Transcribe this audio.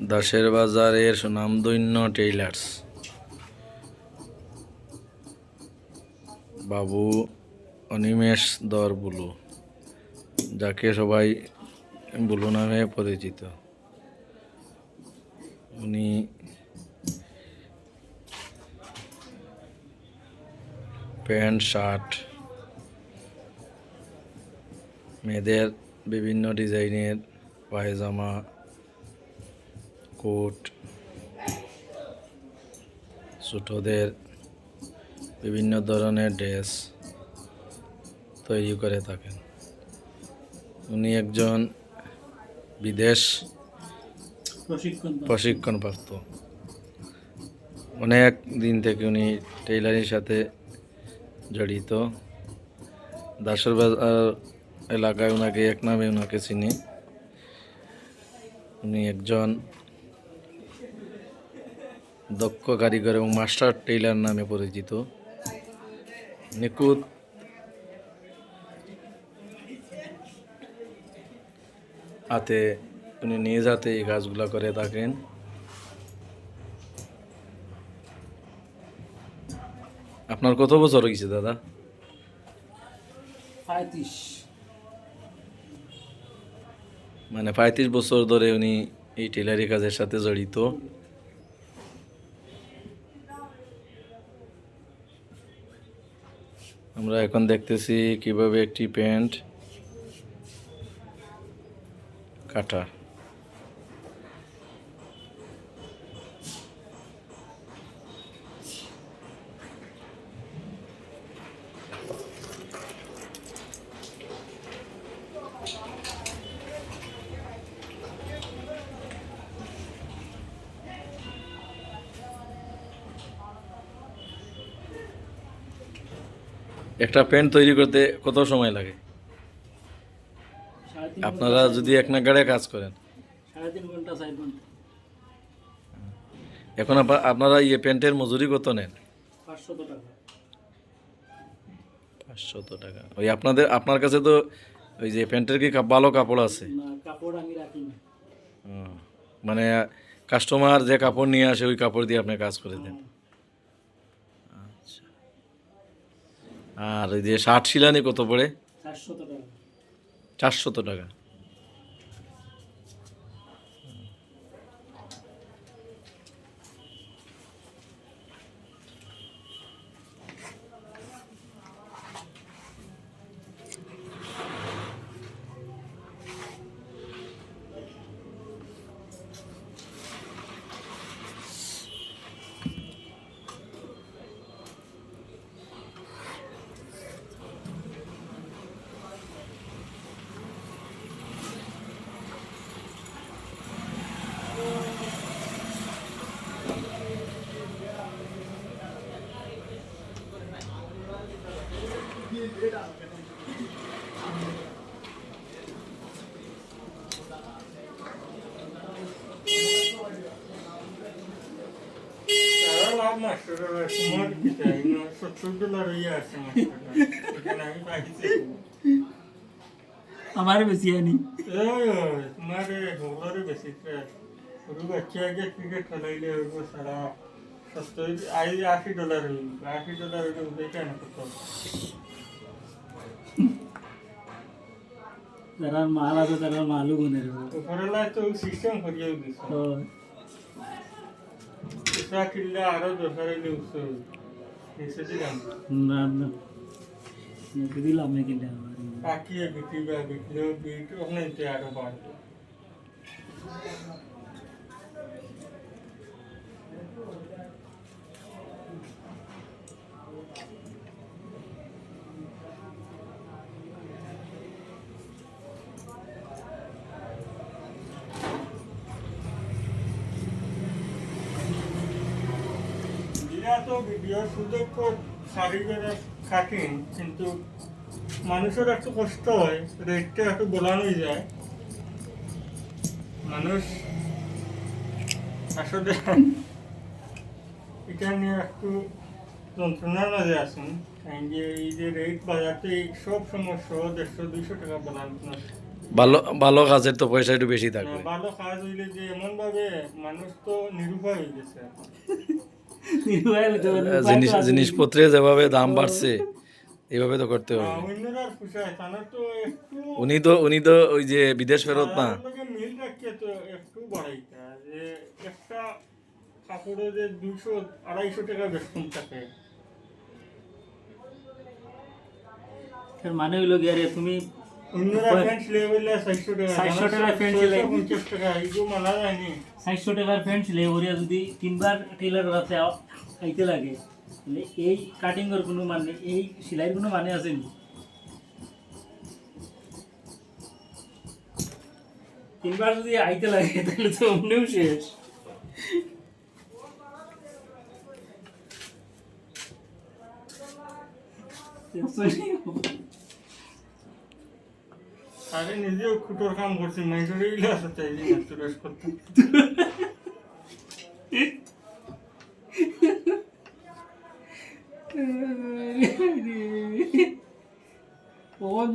দাসের বাজারের সুনামধন্য টেইলার্স। বাবু অনিমেষ দর বুলু যাকে সবাই বুলু নামে পরিচিত। উনি প্যান্ট, শার্ট, মেয়েদের বিভিন্ন ডিজাইনের পায়জামা কোট ছোটদের বিভিন্ন ধরনের ড্রেস তৈরি করে থাকেন। উনি একজন বিদেশ। প্রশিক্ষণপ্রাপ্ত। অনেক দিন থেকে উনি টেইলারির সাথে জড়িত। দাসর বাজার এলাকায় ওনাকে এক নামে ওনাকে চিনি। উনি একজন দক্ষ কারিগর এবং মাস্টার টেইলার নামে পরিচিত। নিখুঁত হাতে উনি নিজ হাতে এই কাজগুলো করে থাকেন। আপনার কত বছর হয়েছে দাদা? মানে পঁয়ত্রিশ বছর ধরে উনি এই টেলারি কাজের সাথে জড়িত। আমরা এখন দেখতেছি কীভাবে একটি প্যান্ট কাটা। একটা প্যান্ট তৈরি করতে কত সময় লাগে? আপনারা যদি এক নাগাড়ে কাজ করেন। এখন আপনা- আপনারা ইয়ে প্যান্টের মজুরি কত নেন? পাঁচশত টাকা। ওই আপনাদের আপনার কাছে তো ওই যে প্যান্টের কি ভালো কাপড় আছে? মানে কাস্টমার যে কাপড় নিয়ে আসে ওই কাপড় দিয়ে আপনি কাজ করে দেন। আর ওই যে ষাট শিলানি কত পড়ে? চারশত টাকা। চারশত টাকা। তারা লাভ মাস্টারের তোমার কি চাই না সত্তর ডলার হয়ে আছে মাস্টারটা এখানে আমি পাইছি আমার বেশি আনি এই তোমার ডলারে বেশি माल বাচ্চা আগে ক্রিকেট খেলাইলে ওইগো সারা সত্তর আই আশি ডলার হইল আশি ডলার হইলে উঠে কেন কত যারা মাল আছে তারা মালও গুনে দেবো উপরে লাই সুযোগ তো কারিগর খাটিন কিন্তু মানুষের একটু কষ্ট হয় রেটটা একটু বলানোই যায়। মানুষ আসলে এটা নিয়ে একটু যন্ত্রণার মাঝে আছেন যে এই যে রেট বাজাতে সব সময় শো দেড়শো দুইশো টাকা বানানো ভালো ভালো কাজের তো পয়সা একটু বেশি থাকবে। ভালো কাজ হইলে যে এমন ভাবে মানুষ তো নিরুপায় হয়ে গেছে জিনিস জিনিসপত্রের যেভাবে দাম বাড়ছে এইভাবে তো করতে হবে। উনি তো উনি তো ওই যে বিদেশ ফেরত না। মানে হইল গিয়ে রে তুমি অন্যরা উপায়- ফ্যান্স লেভেলে চারশো টাকা 400 টাকা ফ্যান্স ছয়শো লেগে। পঞ্চাশ টাকা এগুলো মানা যায়নি সাতশো টাকার প্যান্ট ছিলে ওরিয়া যদি তিনবার টেলার কাছে আ- আইতে লাগে তাহলে এই কাটিং এর কোনো মানে এই সেলাইয়ের কোনো মানে আছে নি তিনবার যদি আইতে লাগে তাহলে তো অমনিও শেষ আরে নিজেও খুটোর কাম করছি মাইন্ডরে ইলে আছে তাই রেস্ট করতে। ও